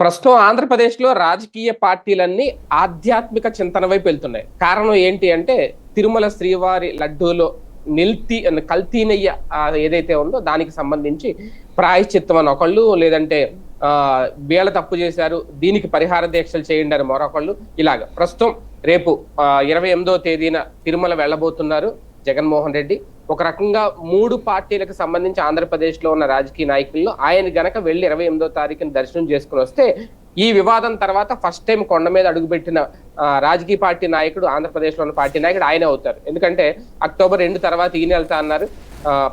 ప్రస్తుతం ఆంధ్రప్రదేశ్లో రాజకీయ పార్టీలన్నీ ఆధ్యాత్మిక చింతన వైపు వెళ్తున్నాయి. కారణం ఏంటి అంటే తిరుమల శ్రీవారి లడ్డూలో నిల్తి కల్తీనయ్య ఏదైతే ఉందో దానికి సంబంధించి ప్రాయశ్చిత్తం అని ఒకళ్ళు లేదంటే ఆ వీళ్ళ తప్పు చేశారు దీనికి పరిహార దీక్షలు చేయండి అని మరొకళ్ళు. ఇలాగ ప్రస్తుతం రేపు ఇరవై ఎనిమిదో తేదీన తిరుమల వెళ్ళబోతున్నారు జగన్మోహన్ రెడ్డి. ఒక రకంగా మూడు పార్టీలకు సంబంధించి ఆంధ్రప్రదేశ్లో ఉన్న రాజకీయ నాయకుల్లో ఆయన గనక వెళ్ళి ఇరవై ఎనిమిదో తారీఖున దర్శనం చేసుకుని వస్తే ఈ వివాదం తర్వాత ఫస్ట్ టైం కొండ మీద అడుగుపెట్టిన రాజకీయ పార్టీ నాయకుడు ఆంధ్రప్రదేశ్లో ఉన్న పార్టీ నాయకుడు ఆయన అవుతారు. ఎందుకంటే అక్టోబర్ రెండు తర్వాత ఈయన వెళ్తా అన్నారు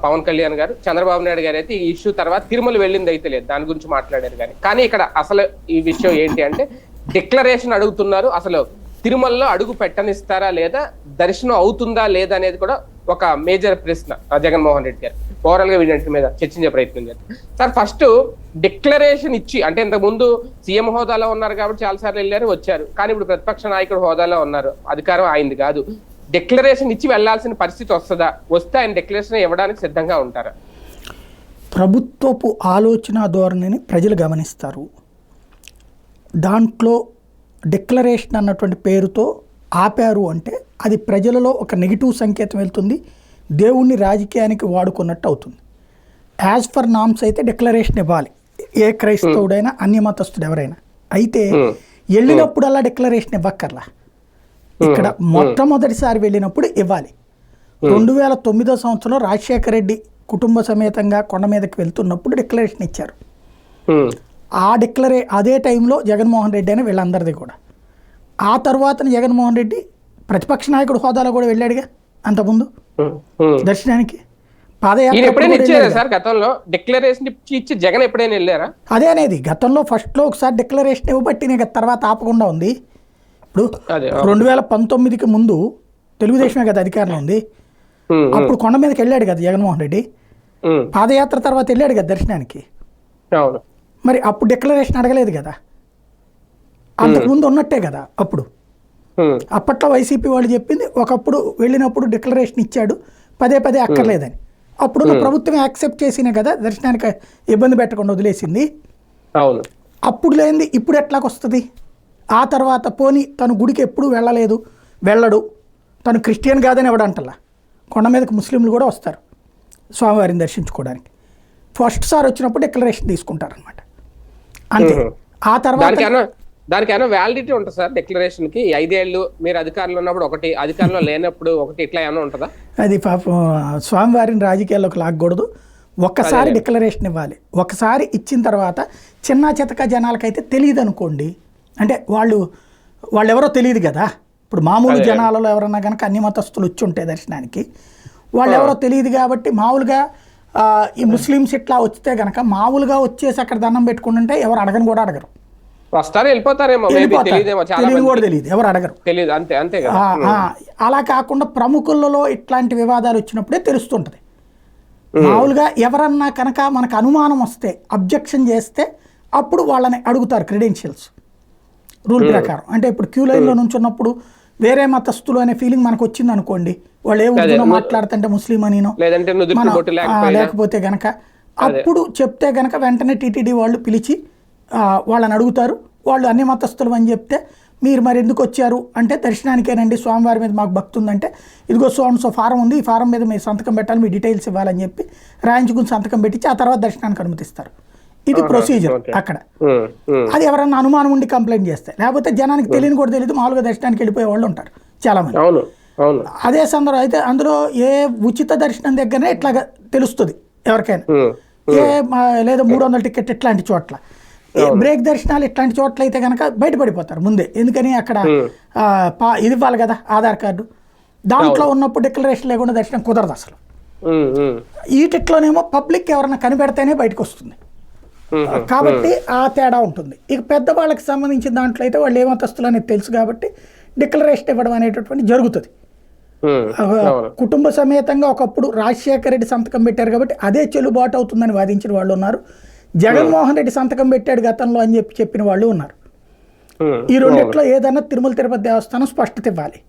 పవన్ కళ్యాణ్ గారు. చంద్రబాబు నాయుడు గారు అయితే ఈ ఇష్యూ తర్వాత తిరుమల వెళ్ళింది అయితే లేదు. దాని గురించి మాట్లాడారు కానీ. కానీ ఇక్కడ అసలు ఈ విషయం ఏంటి అంటే డిక్లరేషన్ అడుగుతున్నారు. అసలు తిరుమలలో అడుగు పెట్టనిస్తారా లేదా? దర్శనం అవుతుందా లేదా అనేది కూడా ఒక మేజర్ ప్రశ్న జగన్మోహన్ రెడ్డి గారు. ఓవరాల్గా వీటి మీద చర్చించే ప్రయత్నం చేస్తారు సార్ ఫస్ట్ డిక్లరేషన్ ఇచ్చి అంటే ఇంతకు ముందు సీఎం హోదాలో ఉన్నారు కాబట్టి చాలా సార్లు వెళ్ళారు వచ్చారు. కానీ ఇప్పుడు ప్రతిపక్ష నాయకుడు హోదాలో ఉన్నారు. అధికారం ఆయనది కాదు. డిక్లరేషన్ ఇచ్చి వెళ్ళాల్సిన పరిస్థితి వస్తుందా? వస్తే ఆయన డిక్లరేషన్ ఇవ్వడానికి సిద్ధంగా ఉంటారా? ప్రభుత్వపు ఆలోచన ధోరణిని ప్రజలు గమనిస్తారు. దాంట్లో డిక్లరేషన్ అన్నటువంటి పేరుతో ఆపారు అంటే అది ప్రజలలో ఒక నెగిటివ్ సంకేతం వెళ్తుంది దేవుణ్ణి రాజకీయానికి వాడుకున్నట్టు అవుతుంది. యాజ్ ఫర్ నామ్స్ అయితే డిక్లరేషన్ ఇవ్వాలి. ఏ క్రైస్తవుడైనా అన్య మతస్థుడు ఎవరైనా. అయితే వెళ్ళినప్పుడల్లా డిక్లరేషన్ ఇవ్వక్కర్లా? ఇక్కడ మొట్టమొదటిసారి వెళ్ళినప్పుడు ఇవ్వాలి. రెండు వేల తొమ్మిదో సంవత్సరంలో రాజశేఖర రెడ్డి కుటుంబ సమేతంగా కొండ మీదకి వెళ్తున్నప్పుడు డిక్లరేషన్ ఇచ్చారు. ఆ డిక్లరే అదే టైంలో జగన్మోహన్ రెడ్డి అని వీళ్ళందరిది కూడా. ఆ తర్వాత జగన్మోహన్ రెడ్డి ప్రతిపక్ష నాయకుడు హోదాలో కూడా వెళ్ళాడుగా అంతకుముందు. దర్శనానికి పాదయాత్ర ఎప్పుడైనా కూడా ఇచ్చారా వెళ్ళాడుగా. సార్ గతంలో? డిక్లరేషన్ ఇచ్చి ఇచ్చి జగన్ ఎప్పుడైనా వెళ్ళారా? అదే అనేది గతంలో ఫస్ట్లో ఒకసారి డిక్లరేషన్ ఇవ్వబట్టి తర్వాత ఆపకుండా ఉంది. ఇప్పుడు రెండు వేల పంతొమ్మిదికి ముందు తెలుగుదేశమే కదా అధికారంలో ఉంది. అప్పుడు కొండ మీదకి వెళ్ళాడు కదా జగన్మోహన్ రెడ్డి. పాదయాత్ర తర్వాత వెళ్ళాడు కదా దర్శనానికి. మరి అప్పుడు డిక్లరేషన్ అడగలేదు కదా. అంతకుముందు ఉన్నట్టే కదా అప్పుడు. అప్పట్లో వైసీపీ వాళ్ళు చెప్పింది ఒకప్పుడు వెళ్ళినప్పుడు డిక్లరేషన్ ఇచ్చాడు పదే పదే అక్కర్లేదని. అప్పుడు ప్రభుత్వం యాక్సెప్ట్ చేసినే కదా దర్శనానికి ఇబ్బంది పెట్టకుండా వదిలేసింది. అవును. అప్పుడు లేనిది ఇప్పుడు ఎట్లాగొస్తుంది? ఆ తర్వాత పోని తను గుడికి ఎప్పుడు వెళ్ళలేదు వెళ్ళడు. తను క్రిస్టియన్ కాదని ఎవడంటలా కొండ మీదకి ముస్లింలు కూడా వస్తారు స్వామివారిని దర్శించుకోవడానికి. ఫస్ట్ సార్ వచ్చినప్పుడు డిక్లరేషన్ తీసుకుంటారనమాట అంతే. ఆ తర్వాత దానికైనా దానికైనా వ్యాలిడిటీ ఉంటుంది సార్ డిక్లరేషన్కి? ఐదేళ్ళు మీరు అధికారంలో ఉన్నప్పుడు ఒకటి అధికారంలో లేనప్పుడు ఒకటి ఇట్లా ఏమైనా ఉంటుందా? అది పాపం స్వామివారిని రాజకీయాల్లోకి లాగకూడదు ఒక్కసారి డిక్లరేషన్ ఇవ్వాలి. ఒకసారి ఇచ్చిన తర్వాత చిన్న చితక జనాలకైతే తెలియదు అనుకోండి అంటే వాళ్ళు వాళ్ళు ఎవరో తెలియదు కదా. ఇప్పుడు మామూలు జనాలలో ఎవరన్నా కనుక అన్ని మతస్థులు వచ్చి ఉంటాయి దర్శనానికి వాళ్ళు ఎవరో తెలియదు కాబట్టి మామూలుగా ఈ ముస్లిమ్స్ ఇట్లా వస్తే కనుక మామూలుగా వచ్చేసి అక్కడ దండం పెట్టుకుంటుంటే ఎవరు అడగని కూడా అడగరు. వస్తారో వెళ్ళిపోతారేమో తెలియదు కూడా తెలియదు ఎవరు అడగరు. తెలియదు అంతే అంతే అలా కాకుండా ప్రముఖులలో ఇట్లాంటి వివాదాలు వచ్చినప్పుడే తెలుస్తుంటది. మామూలుగా ఎవరన్నా కనుక మనకు అనుమానం వస్తే అబ్జెక్షన్ చేస్తే అప్పుడు వాళ్ళని అడుగుతారు క్రెడెన్షియల్స్. రూల్ ప్రకారం. అంటే ఇప్పుడు క్యూ లైన్లో నుంచున్నప్పుడు వేరే మతస్థులు అనే ఫీలింగ్ మనకు వచ్చింది అనుకోండి వాళ్ళు ఏ ఉర్దూలో మాట్లాడుతుంటే ముస్లిం అనినో లేకపోతే గనక అప్పుడు చెప్తే గనక వెంటనే టీటీడీ వాళ్ళు పిలిచి వాళ్ళని అడుగుతారు. వాళ్ళు అన్ని మతస్థులు అని చెప్తే మీరు మరి ఎందుకు వచ్చారు? అంటే దర్శనానికేనండి స్వామివారి మీద మాకు భక్తి ఉందంటే ఇదిగో సో సో ఫారం ఉంది ఈ ఫారం మీద మీరు సంతకం పెట్టాలి మీ డీటెయిల్స్ ఇవ్వాలని చెప్పి రాయించుకుని సంతకం పెట్టించి ఆ తర్వాత దర్శనానికి అనుమతిస్తారు. ఇది ప్రొసీజర్ అక్కడ. అది ఎవరన్నా అనుమానం ఉండి కంప్లైంట్ చేస్తే లేకపోతే జనానికి తెలియని కూడా తెలియదు మామూలుగా దర్శనానికి వెళ్ళిపోయే వాళ్ళు ఉంటారు చాలామంది. అదే సందర్భం అయితే అందులో ఏ ఉచిత దర్శనం దగ్గరనే ఇట్లాగా తెలుస్తుంది ఎవరికైనా. ఏ మా- లేదా మూడు వందల టికెట్ ఇట్లాంటి చోట్ల. బ్రేక్ దర్శనాలు ఇట్లాంటి చోట్ల అయితే కనుక బయటపడిపోతారు ముందే. ఎందుకని అక్కడ ఇది ఇవ్వాలి కదా ఆధార్ కార్డు. దాంట్లో ఉన్నప్పుడు డిక్లరేషన్ లేకుండా దర్శనం కుదరదు అసలు. ఈటిట్లోనేమో పబ్లిక్ ఎవరన్నా కనిపెడితేనే బయటకు వస్తుంది కాబట్టి ఆ తేడా ఉంటుంది. ఇక పెద్దవాళ్ళకి సంబంధించిన దాంట్లో అయితే వాళ్ళు ఏమతస్తులు అనేది తెలుసు కాబట్టి డిక్లరేషన్ ఇవ్వడం అనేటటువంటి జరుగుతుంది. కుటుంబ సమేతంగా ఒకప్పుడు రాజశేఖర రెడ్డి సంతకం పెట్టారు కాబట్టి అదే చెల్లుబాటు అవుతుందని వాదించిన వాళ్ళు ఉన్నారు. జగన్మోహన్ రెడ్డి సంతకం పెట్టాడు గతంలో అని చెప్పి చెప్పిన వాళ్ళు ఉన్నారు. ఈ రెండిట్లో ఏదన్నా తిరుమల తిరుపతి దేవస్థానం స్పష్టత ఇవ్వాలి.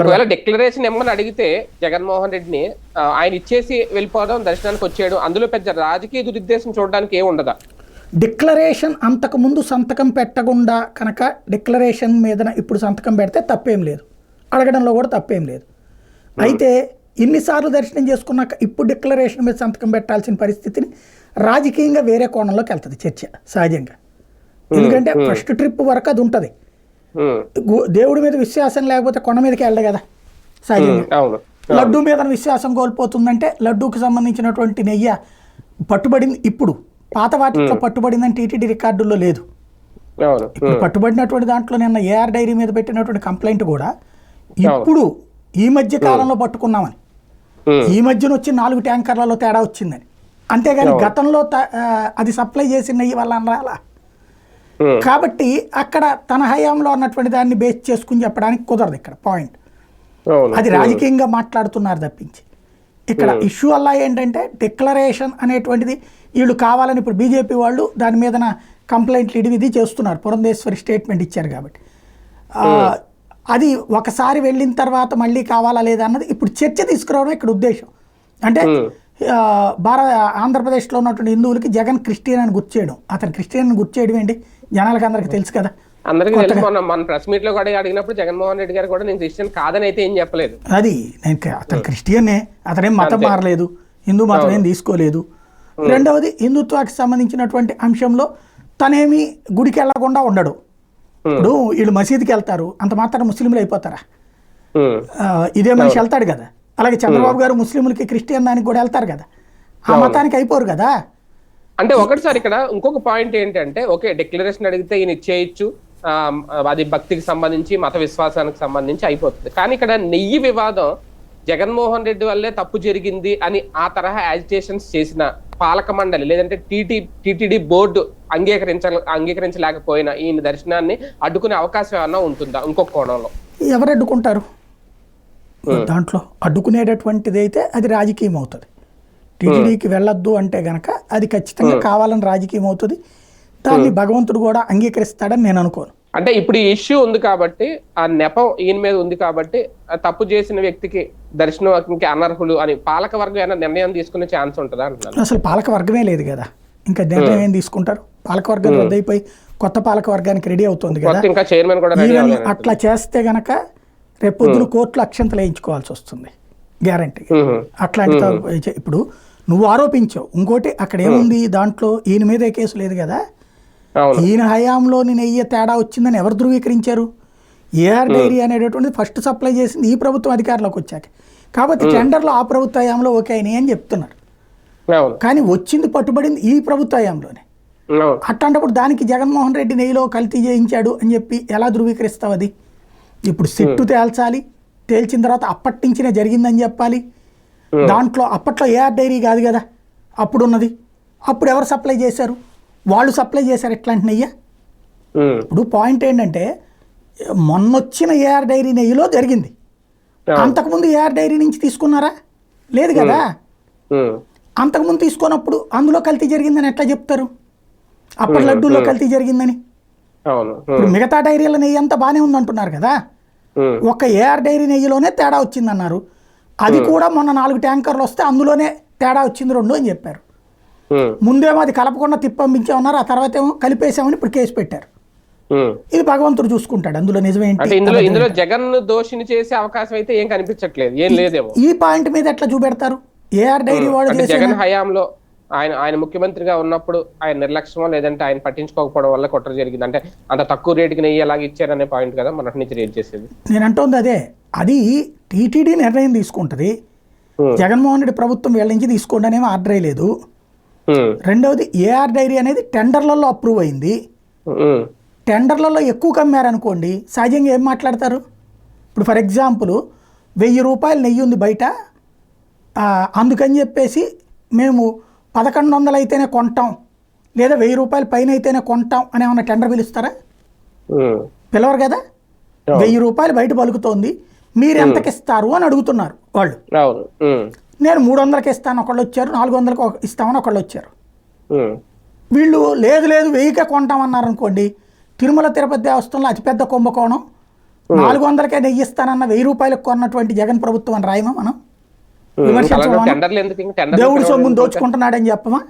ఒకవేళ డిక్లరేషన్ ఇమ్మని అడిగితే జగన్మోహన్ రెడ్డిని ఆయన ఇచ్చేసి వెళ్ళిపోవడం దర్శనానికి వచ్చేయడం అందులో పెద్ద రాజకీయ దురుద్దేశం చూడడానికి ఏం ఉండదా? డిక్లరేషన్ అంతకుముందు సంతకం పెట్టకుండా కనుక డిక్లరేషన్ మీద ఇప్పుడు సంతకం పెడితే తప్పేం లేదు. అడగడంలో కూడా తప్పేం లేదు. అయితే ఇన్నిసార్లు దర్శనం చేసుకున్నాక ఇప్పుడు డిక్లరేషన్ మీద సంతకం పెట్టాల్సిన పరిస్థితిని రాజకీయంగా వేరే కోణంలోకి వెళ్తుంది చర్చ సహజంగా. ఎందుకంటే ఫస్ట్ ట్రిప్ వరకు అది ఉంటుంది. దేవుడి మీద విశ్వాసం లేకపోతే కొండ మీదకి వెళ్ళదు కదా సహజంగా. లడ్డు మీద విశ్వాసం కోల్పోతుందంటే లడ్డూకి సంబంధించినటువంటి నెయ్యి పట్టుబడింది ఇప్పుడు పాత వాటిలో పట్టుబడిందని టీటీడీ రికార్డుల్లో లేదు. ఇప్పుడు పట్టుబడినటువంటి దాంట్లో నిన్న ఏఆర్ డైరీ మీద పెట్టినటువంటి కంప్లైంట్ కూడా ఇప్పుడు ఈ మధ్య కాలంలో పట్టుకున్నామని. ఈ మధ్యన వచ్చి నాలుగు ట్యాంకర్లలో తేడా వచ్చిందని. అంతేగాని గతంలో అది సప్లై చేసిన వల్ల రాలా. ఉమ్, కాబట్టి అక్కడ తన హయాంలో ఉన్నటువంటి దాన్ని బేస్ చేసుకుని చెప్పడానికి కుదరదు ఇక్కడ పాయింట్. అది రాజకీయంగా మాట్లాడుతున్నారు తప్పించి. ఇక్కడ ఇష్యూ అలా ఏంటంటే డిక్లరేషన్ అనేటువంటిది వీళ్ళు కావాలని ఇప్పుడు బీజేపీ వాళ్ళు దాని మీద కంప్లైంట్లు ఇది ఇది చేస్తున్నారు. పురంధేశ్వరి స్టేట్మెంట్ ఇచ్చారు కాబట్టి. అది ఒకసారి వెళ్ళిన తర్వాత మళ్ళీ కావాలా లేదా అన్నది ఇప్పుడు చర్చ తీసుకురావడం ఇక్కడ ఉద్దేశం. అంటే భారత ఆంధ్రప్రదేశ్లో ఉన్నటువంటి హిందువులకి జగన్ క్రిస్టియన్ అని గుర్తు చేయడం. అతను క్రిస్టియన్ అని గుర్తు చేయడం ఏంటి? జనాలకు అందరికీ తెలుసు కదా. అందరికీ తెలుసు. మొన్న మన ప్రెస్ మీట్లో కూడా అడిగినప్పుడు జగన్మోహన్ రెడ్డి గారు కూడా నేను క్రిస్టియన్ కాదని అయితే ఏం చెప్పలేదు. అది నేను అతను క్రిస్టియన్నే అతనేం మతం మారలేదు హిందూ మతం ఏం తీసుకోలేదు. రెండవది హిందుత్వానికి సంబంధించినటువంటి అంశంలో తనేమి గుడికి వెళ్ళకుండా ఉండడు. ఇప్పుడు వీళ్ళు మసీదుకి వెళ్తారు అంత మాత్రం ముస్లింలు అయిపోతారా? ఇదే మనిషి వెళ్తాడు కదా. అలాగే చంద్రబాబు గారు ముస్లింలకి క్రిస్టియన్ దానికి కూడా వెళ్తారు కదా. ఆ మతానికి అయిపోరు కదా. అంటే ఒకటి సార్ ఇక్కడ ఇంకొక పాయింట్ ఏంటంటే ఓకే డిక్లరేషన్ అడిగితే ఈయన ఇచ్చేయచ్చు. ఆ, అది భక్తికి సంబంధించి మత విశ్వాసానికి సంబంధించి అయిపోతుంది. కానీ ఇక్కడ నెయ్యి వివాదం జగన్మోహన్ రెడ్డి వల్లే తప్పు జరిగింది అని ఆ తరహా యాజిటేషన్స్ చేసిన పాలక మండలి లేదంటే T T T T D board అంగీకరించ అంగీకరించలేకపోయినా ఈయన దర్శనాన్ని అడ్డుకునే అవకాశం ఏమన్నా ఉంటుందా? ఇంకొక కోణంలో. ఎవరు అడ్డుకుంటారు? దాంట్లో అడ్డుకునేటటువంటిది అయితే అది రాజకీయం అవుతుంది. టీటీడీకి వెళ్ళొద్దు అంటే గనక అది ఖచ్చితంగా కావాలని రాజకీయం అవుతుంది. దాన్ని భగవంతుడు కూడా అంగీకరిస్తాడని నేను అనుకోను. అంటే ఇప్పుడు ఈ ఇష్యూ ఉంది కాబట్టి ఆ నెపం ఈయన మీద ఉంది కాబట్టి తప్పు చేసిన వ్యక్తికి దర్శనంకి అనర్హులు అని పాలక వర్గం ఏమైనా నిర్ణయం తీసుకునే ఛాన్స్ ఉంటుందా అంటున్నాను. అసలు పాలక వర్గమే లేదు కదా. ఇంకా నిర్ణయం ఏం తీసుకుంటారు? పాలక వర్గం రద్దయిపోయి కొత్త పాలక వర్గానికి రెడీ అవుతుంది కదా. ఇంకా చైర్మన్ కూడా అట్లా చేస్తే గనక రేపు పొద్దున కోర్టులో అక్షంతలు వేయించుకోవాల్సి వస్తుంది. గ్యారంటీ అట్లాంటి ఇప్పుడు నువ్వు ఆరోపించావు. ఇంకోటి అక్కడ ఏముంది? దాంట్లో ఈయన మీద కేసు లేదు కదా. ఈయన హయాంలోని నెయ్యి తేడా వచ్చిందని ఎవరు ధృవీకరించారు? ఏఆర్ డైరీ అనేటటువంటిది ఫస్ట్ సప్లై చేసింది ఈ ప్రభుత్వం అధికారంలోకి వచ్చాక. కాబట్టి టెండర్లో ఆ ప్రభుత్వ హయాంలో ఓకే అయినాయి అని చెప్తున్నారు. కానీ వచ్చింది పట్టుబడింది ఈ ప్రభుత్వ హయాంలోనే. అట్లాంటప్పుడు దానికి జగన్మోహన్ రెడ్డి నెయ్యిలో కల్తీ చేయించాడు అని చెప్పి ఎలా ధృవీకరిస్తావు అది? ఇప్పుడు సిట్టు తేల్చాలి తేల్చిన తర్వాత అప్పటి నుంచినే జరిగిందని చెప్పాలి. దాంట్లో అప్పట్లో ఏఆర్ డైరీ కాదు కదా అప్పుడు ఉన్నది అప్పుడు ఎవరు సప్లై చేశారు? వాళ్ళు సప్లై చేశారు ఎట్లాంటి నెయ్యి? ఇప్పుడు పాయింట్ ఏంటంటే మొన్నొచ్చిన ఏఆర్ డైరీ నెయ్యిలో జరిగింది. అంతకుముందు ఏఆర్ డైరీ నుంచి తీసుకున్నారా? లేదు కదా? అంతకుముందు తీసుకున్నప్పుడు అందులో కల్తీ జరిగిందని ఎట్లా చెప్తారు? అప్పటి లడ్డూలో కల్తీ జరిగిందని. ఇప్పుడు మిగతా డైరీల నెయ్యి అంతా బాగానే ఉందంటున్నారు కదా? ఒక ఏఆర్ డైరీ నెయ్యిలోనే తేడా వచ్చిందన్నారు. అది కూడా మొన్న నాలుగు ట్యాంకర్లు వస్తే అందులోనే తేడా వచ్చింది రెండు అని చెప్పారు. ముందేమో అది కలపకుండా తిప్పంపించామన్నారు ఆ తర్వాత ఏమో కలిపేసామని ఇప్పుడు కేసు పెట్టారు. ఇది భగవంతుడు చూసుకుంటాడు. అందులో నిజమేంటి? ఇందులో ఇందులో జగన్ దోషిని చేసే అవకాశం అయితే ఏం కనిపించట్లేదు ఏం లేదేమో. ఈ పాయింట్ మీద ఎట్లా చూపెడతారు? ఏఆర్ డైరీ వాడు జగన్ హయాంలో ఆయన ఆయన ముఖ్యమంత్రిగా ఉన్నప్పుడు ఆయన నిర్లక్ష్యమో లేదంటే ఆయన పట్టించుకోకపోవడం వల్ల కుట్ర జరిగింది. అంటే అంత తక్కువ రేటుకి నెయ్యి ఎలాగ ఇచ్చారనే పాయింట్ కదా మొన్నటి నుంచి రేట్ చేసేది. నేను అంటోంది అదే అది టీటీడీ నిర్ణయం తీసుకుంటుంది. జగన్మోహన్ రెడ్డి ప్రభుత్వం వీళ్ళ నుంచి తీసుకోండి అనేవి ఆర్డర్ లేదు. రెండవది ఏఆర్ డైరీ అనేది టెండర్లలో అప్రూవ్ అయింది. టెండర్లలో ఎక్కువ కమ్మారనుకోండి సహజంగా ఏం మాట్లాడతారు? ఇప్పుడు ఫర్ ఎగ్జాంపుల్ వెయ్యి రూపాయలు నెయ్యి ఉంది బయట అందుకని చెప్పేసి మేము పదకొండు వందలు అయితేనే కొంటాం లేదా వెయ్యి రూపాయల పైన అయితేనే కొంటాం అని ఏమన్నా టెండర్ పిలుస్తారా? పిలవరు కదా. వెయ్యి రూపాయలు బయట పలుకుతోంది మీరు ఎంతకి ఇస్తారు అని అడుగుతున్నారు వాళ్ళు. నేను మూడు వందలకి ఇస్తాను ఒకళ్ళు వచ్చారు నాలుగు వందలకు ఒక- ఇస్తామని ఒకళ్ళు వచ్చారు వీళ్ళు లేదు లేదు వెయ్యికే కొంటామన్నారు అనుకోండి తిరుమల తిరుపతి దేవస్థానంలో అతిపెద్ద కుంభకోణం నాలుగు వందలకే నెయ్యి ఇస్తానన్న వెయ్యి రూపాయలకు కొన్నటువంటి జగన్ ప్రభుత్వం అని రాయమా మనం? దేవుడి సొమ్మును? దోచుకుంటున్నాడని చెప్పమా?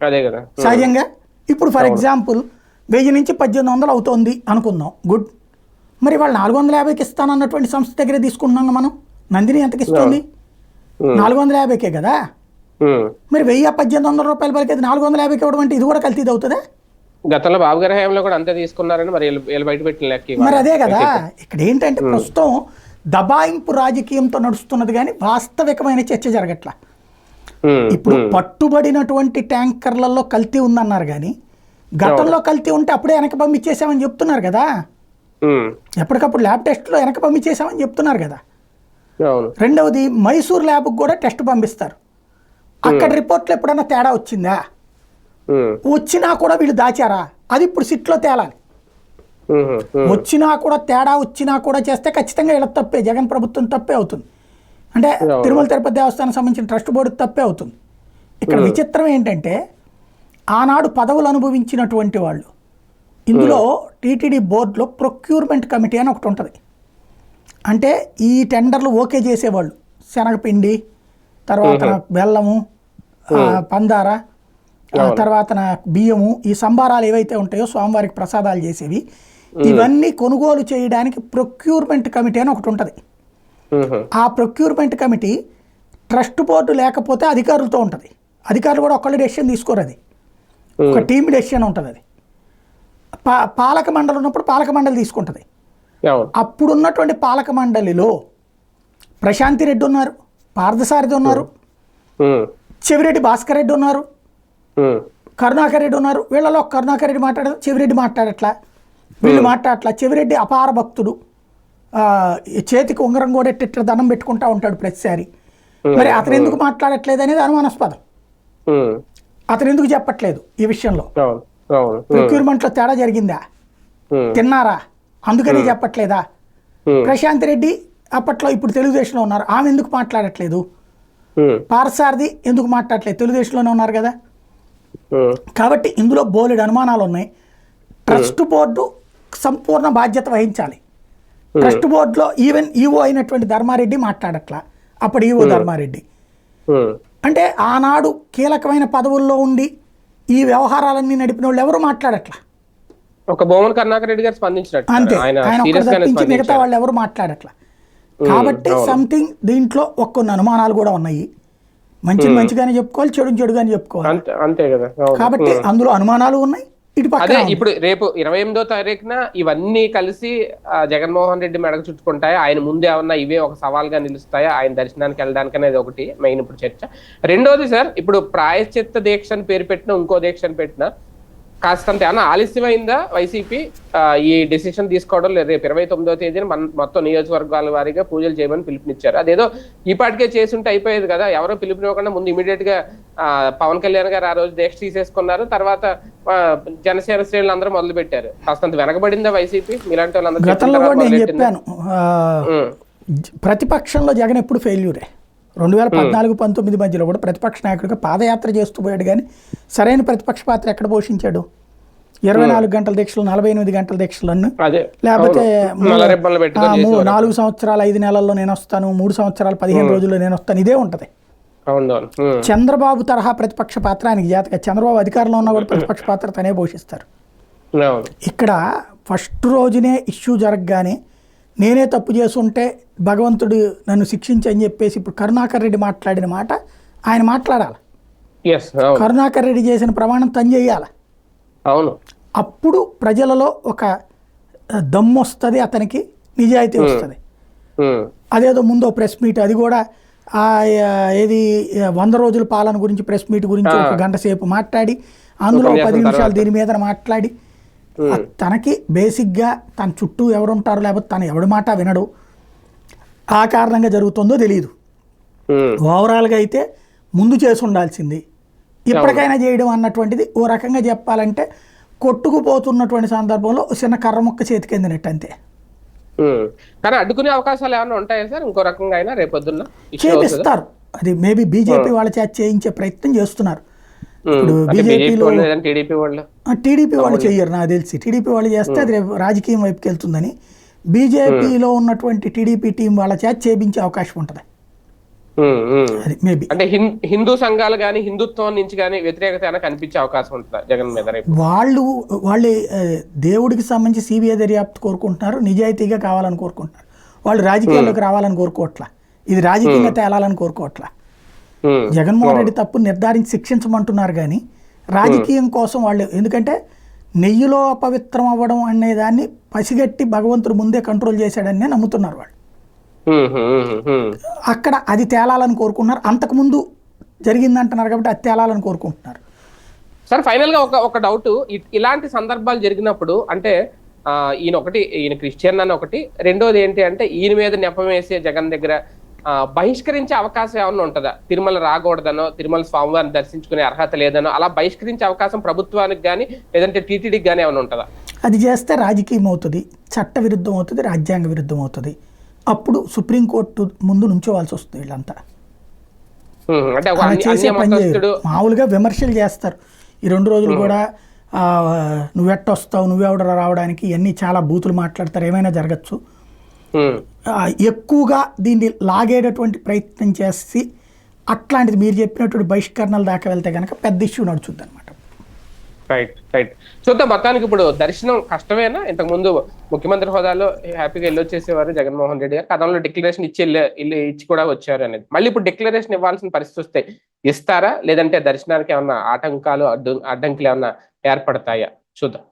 అదే కదా. సహజంగా? ఇప్పుడు ఫర్ ఎగ్జాంపుల్ వెయ్యి నుంచి పద్దెనిమిది వందలు అవుతోంది అనుకుందాం. గుడ్. మరి వాళ్ళు నాలుగు వందల యాభైకి ఇస్తానన్నటువంటి సంస్థ దగ్గర తీసుకుంటున్నాం మనం? నందిని ఎంతకి ఇస్తుంది నాలుగు వందల యాభైకే కదా. మరి వెయ్యి పద్దెనిమిది వందల రూపాయల అది నాలుగు వందల యాభైకి ఇవ్వడం అంటే ఇది కూడా కల్తీది అవుతుందా గతంలో బాబు గారి హయాంలో కూడా అంతే తీసుకున్నారని మరి బయట పెట్టిన లెక్క. మరి అదే కదా ఇక్కడ ఏంటంటే ప్రస్తుతం దబాయింపు రాజకీయంతో నడుస్తున్నది కానీ వాస్తవికమైన చర్చ జరగట్ల. ఇప్పుడు పట్టుబడినటువంటి ట్యాంకర్లలో కల్తీ ఉందన్నారు కానీ గతంలో కల్తీ ఉంటే అప్పుడే వెనక పంపించేసామని చెప్తున్నారు కదా? ఎప్పటికప్పుడు ల్యాబ్ టెస్ట్లో వెనక పంపించేసామని చెప్తున్నారు కదా? రెండవది మైసూర్ ల్యాబ్కి కూడా టెస్ట్ పంపిస్తారు. అక్కడ రిపోర్ట్లో ఎప్పుడైనా తేడా వచ్చిందా? వచ్చినా కూడా వీళ్ళు దాచారా? అది ఇప్పుడు సిట్లో తేలాలి. వచ్చినా కూడా తేడా వచ్చినా కూడా చేస్తే ఖచ్చితంగా వీళ్ళ తప్పే జగన్ ప్రభుత్వం తప్పే అవుతుంది. అంటే తిరుమల తిరుపతి దేవస్థానం సంబంధించిన ట్రస్ట్ బోర్డు తప్పే అవుతుంది. ఇక్కడ విచిత్రం ఏంటంటే ఆనాడు పదవులు అనుభవించినటువంటి వాళ్ళు. ఇందులో టీటీడీ బోర్డులో ప్రొక్యూర్మెంట్ కమిటీ అని ఒకటి ఉంటుంది. అంటే ఈ టెండర్లు ఓకే చేసేవాళ్ళు. శనగపిండి తర్వాత బెల్లము పందార తర్వాత బియ్యము ఈ సంబారాలు ఏవైతే ఉంటాయో స్వామివారికి ప్రసాదాలు చేసేవి. ఇవన్నీ కొనుగోలు చేయడానికి ప్రొక్యూర్మెంట్ కమిటీ అని ఒకటి ఉంటుంది. ఆ ప్రొక్యూర్మెంట్ కమిటీ ట్రస్ట్ బోర్డు లేకపోతే అధికారులతో ఉంటుంది. అధికారులు కూడా ఒక్కళ్ళు డెసిషన్ తీసుకోరు అది. ఒక టీం డెసిషన్ ఉంటుంది అది. పా పాలక మండలి ఉన్నప్పుడు పాలక మండలి తీసుకుంటుంది. అప్పుడున్నటువంటి పాలక మండలిలో ప్రశాంతి రెడ్డి ఉన్నారు పార్థసారథి ఉన్నారు చెవిరెడ్డి భాస్కర్ రెడ్డి ఉన్నారు కరుణాకర్ రెడ్డి ఉన్నారు. వీళ్ళలో కరుణాకర్ రెడ్డి మాట్లాడదు చెవిరెడ్డి మాట్లాడట్లా వీళ్ళు మాట్లాడట్లా. చెవిరెడ్డి అపార భక్తుడు. చేతికి ఉంగరం కూడా ఇట్ట దండం పెట్టుకుంటా ఉంటాడు ప్రతిసారి. మరి అతను ఎందుకు మాట్లాడట్లేదు అనేది అనుమానాస్పదం. అతను ఎందుకు చెప్పట్లేదు ఈ విషయంలో? ప్రొక్యూర్మెంట్లో తేడా జరిగిందా? తిన్నారా? అందుకని చెప్పట్లేదా? ఉమ్, ప్రశాంత్ రెడ్డి అప్పట్లో ఇప్పుడు తెలుగుదేశంలో ఉన్నారు. ఆమె ఎందుకు మాట్లాడట్లేదు? ఉమ్, పార్సారథి ఎందుకు మాట్లాడట్లేదు? తెలుగుదేశంలోనే ఉన్నారు కదా? కాబట్టి ఇందులో బోలెడు అనుమానాలు ఉన్నాయి. ట్రస్ట్ బోర్డు సంపూర్ణ బాధ్యత వహించాలి. ట్రస్ట్ బోర్డులో ఈవెన్ ఈవో అయినటువంటి ధర్మారెడ్డి మాట్లాడట్లా. అప్పుడు ఈవో ధర్మారెడ్డి. అంటే ఆనాడు కీలకమైన పదవుల్లో ఉండి ఈ వ్యవహారాలన్నీ నడిపిన వాళ్ళు ఎవరు మాట్లాడట్లా? ఒక బొమ్మన కరుణాకర్ రెడ్డి గారు స్పందించినట్టు అంతే. ఆయన ఒక్కరు మిగతా వాళ్ళు ఎవరు మాట్లాడట్లా? కాబట్టి సంథింగ్ దీంట్లో కొన్ని అనుమానాలు కూడా ఉన్నాయి. మంచిని మంచిగానే చెప్పుకోవాలి చెడు చెడుగానే చెప్పుకోవాలి. అంతే కదా. కాబట్టి అందులో అనుమానాలు ఉన్నాయి ఇటు అదే ఇప్పుడు రేపు ఇరవై ఎనిమిదో తారీఖున ఇవన్నీ కలిసి ఆ, జగన్మోహన్ రెడ్డి మెడకు చుట్టుకుంటాయి? ఆయన ముందే ఏమన్నా ఇవే ఒక సవాల్గా నిలుస్తాయా? ఆయన దర్శనానికి వెళ్ళడానికి అనేది ఒకటి మెయిన్ ఇప్పుడు చర్చ. రెండోది సార్ ఇప్పుడు ప్రాయశ్చిత్త దీక్ష అని పేరు పెట్టిన ఇంకో దీక్ష అని పెట్టిన కాస్తంత. ఏమన్నా ఆలస్యమైందా వైసీపీ? ఈ డెసిషన్ తీసుకోవడం లేదు. రేపు ఇరవై తొమ్మిదో తేదీన మన మొత్తం నియోజకవర్గాల వారీగా పూజలు చేయమని పిలుపునిచ్చారు. అదేదో ఈ పాటికే చేసుంటే అయిపోయేది కదా. ఎవరో పిలుపునివ్వకుండా ముందు ఇమీడియట్గా పవన్ కళ్యాణ్ గారు ఆ రోజు దీక్ష తీసేసుకున్నారు. తర్వాత జనసేన శ్రేణులు అందరూ మొదలు పెట్టారు కాస్తంత వెనకబడిందా వైసీపీ? మీలాంటి వాళ్ళందరూ ప్రతిపక్షంలో జగన్ ఎప్పుడు ఫెయిల్యూరే రెండు వేల పద్నాలుగు పంతొమ్మిది మధ్యలో కూడా ప్రతిపక్ష నాయకుడిగా పాదయాత్ర చేస్తూ పోయాడు కానీ సరైన ప్రతిపక్ష పాత్ర ఎక్కడ పోషించాడు? ఇరవై నాలుగు గంటల దీక్షలు నలభై ఎనిమిది గంటల దీక్షలన్నీ అదే లేకపోతే. నాలుగు సంవత్సరాలు ఐదు నెలల్లో నేను వస్తాను మూడు సంవత్సరాలు పదిహేను రోజుల్లో నేను వస్తాను ఇదే ఉంటుంది. చంద్రబాబు తరహా ప్రతిపక్ష పాత్ర ఆయనకి జాతక. చంద్రబాబు అధికారంలో ఉన్నా కూడా ప్రతిపక్ష పాత్ర తనే పోషిస్తారు. ఇక్కడ ఫస్ట్ రోజునే ఇష్యూ జరగగానే నేనే తప్పు చేసుంటే భగవంతుడు నన్ను శిక్షించని చెప్పేసి ఇప్పుడు కరుణాకర్ రెడ్డి మాట్లాడిన మాట ఆయన మాట్లాడాలి? కరుణాకర్ రెడ్డి చేసిన ప్రమాణం తను చేయాలి? అవును. అప్పుడు ప్రజలలో ఒక దమ్ము వస్తుంది అతనికి నిజాయితీ వస్తుంది. అదేదో ముందో ప్రెస్ మీట్ అది కూడా ఏది వంద రోజుల పాలన గురించి ప్రెస్ మీట్ గురించి ఒక గంట సేపు మాట్లాడి అందులో పది నిమిషాలు దీని మీద మాట్లాడి తనకి బేసిక్గా తన చుట్టూ ఎవరుంటారో లేకపోతే తను ఎవడి మాట వినడు. ఆ కారణంగా జరుగుతుందో తెలియదు ఓవరాల్గా అయితే ముందు చేసి ఉండాల్సింది. ఇప్పటికైనా చేయడం అన్నటువంటిది ఓ రకంగా చెప్పాలంటే కొట్టుకుపోతున్నటువంటి సందర్భంలో చిన్న కర్ర ముక్క చేతికి అందినట్టు అంతే. కానీ అడ్డుకునే అవకాశాలు ఏమైనా ఉంటాయా సార్? ఇంకో రకంగా అయినా రేపొద్దున్న? చేపిస్తారు. అది మేబీ బీజేపీ వాళ్ళ చేత చేయించే ప్రయత్నం చేస్తున్నారు. ఇప్పుడు బీజేపీలో టీడీపీ వాళ్ళు చెయ్యరు నాకు తెలిసి. టీడీపీ వాళ్ళు చేస్తే అది రేపు రాజకీయం వైపుకి వెళ్తుందని. బీజేపీలో ఉన్నటువంటి టీడీపీ టీం వాళ్ళ చేత చేపించే అవకాశం ఉంటుంది. అది మేబీ అంటే హిందూ సంఘాలు గాని హిందుత్వం నుంచి గాని వ్యతిరేకత కనిపించే అవకాశం ఉంటుందా జగన్ మీద వాళ్ళు వాళ్ళు దేవుడికి సంబంధించి సిబిఐ దర్యాప్తు కోరుకుంటున్నారు. నిజాయితీగా కావాలని కోరుకుంటున్నారు. వాళ్ళు రాజకీయాల్లోకి రావాలని కోరుకోవట్లా. ఇది రాజకీయంగా తేలాలని కోరుకోవట్లా. జగన్మోహన్ రెడ్డి తప్పు నిర్ధారించి శిక్షించమంటున్నారు కానీ రాజకీయం కోసం వాళ్ళు ఎందుకంటే నెయ్యిలో అపవిత్రం అవ్వడం అనే దాన్ని పసిగట్టి భగవంతుడు ముందే కంట్రోల్ చేశాడని నమ్ముతున్నారు వాళ్ళు. ఉమ్. అక్కడ అది తేలాలని కోరుకుంటున్నారు. అంతకుముందు జరిగిందంటున్నారు కాబట్టి అది తేలాలని కోరుకుంటున్నారు. సార్ ఫైనల్గా ఒక ఒక డౌట్ ఇలాంటి సందర్భాలు జరిగినప్పుడు అంటే ఈయన ఒకటి ఈయన క్రిస్టియన్ అని ఒకటి. రెండోది ఏంటి అంటే ఈయన మీద నెపం వేసే జగన్ దగ్గర బహిష్కరించే అవకాశం ఏమన్నా ఉంటుందా? తిరుమల రాకూడదనో తిరుమల స్వామివారిని దర్శించుకునే అర్హత లేదనో అలా బహిష్కరించే అవకాశం ప్రభుత్వానికి కానీ లేదంటే టీటీడీకి కానీ ఏమైనా ఉంటుందా? అది చేస్తే రాజకీయం అవుతుంది చట్ట విరుద్ధం అవుతుంది రాజ్యాంగ విరుద్ధం అవుతుంది. అప్పుడు సుప్రీంకోర్టు ముందు నుంచోవాల్సి వస్తుంది వీళ్ళంతా. చేసే పని మామూలుగా విమర్శలు చేస్తారు. ఈ రెండు రోజులు కూడా నువ్వెట్టొస్తావు నువ్వెవడ రావడానికి ఇవన్నీ చాలా బూతులు మాట్లాడతారు. ఏమైనా జరగచ్చు. ఎక్కువగా దీన్ని లాగేటటువంటి ప్రయత్నం చేసి అట్లాంటిది మీరు చెప్పినటువంటి బహిష్కరణల దాకా వెళ్తే కనుక పెద్ద ఇష్యూ నడుచుద్ది అనమాట రైట్ రైట్ చూద్దాం మొత్తానికి ఇప్పుడు దర్శనం కష్టమేనా? ఇంతకు ముందు ముఖ్యమంత్రి హోదాలో హ్యాపీగా వెళ్ళి వచ్చేసేవారు జగన్మోహన్ రెడ్డి గారు. గతంలో డిక్లరేషన్ ఇచ్చి వెళ్ళి ఇచ్చి కూడా వచ్చారు అనేది. మళ్ళీ ఇప్పుడు డిక్లరేషన్ ఇవ్వాల్సిన పరిస్థితి వస్తే ఇస్తారా? లేదంటే దర్శనానికి ఏమన్నా ఆటంకాలు అడ్డు అడ్డంకులు ఏమన్నా ఏర్పడతాయా? చూద్దాం.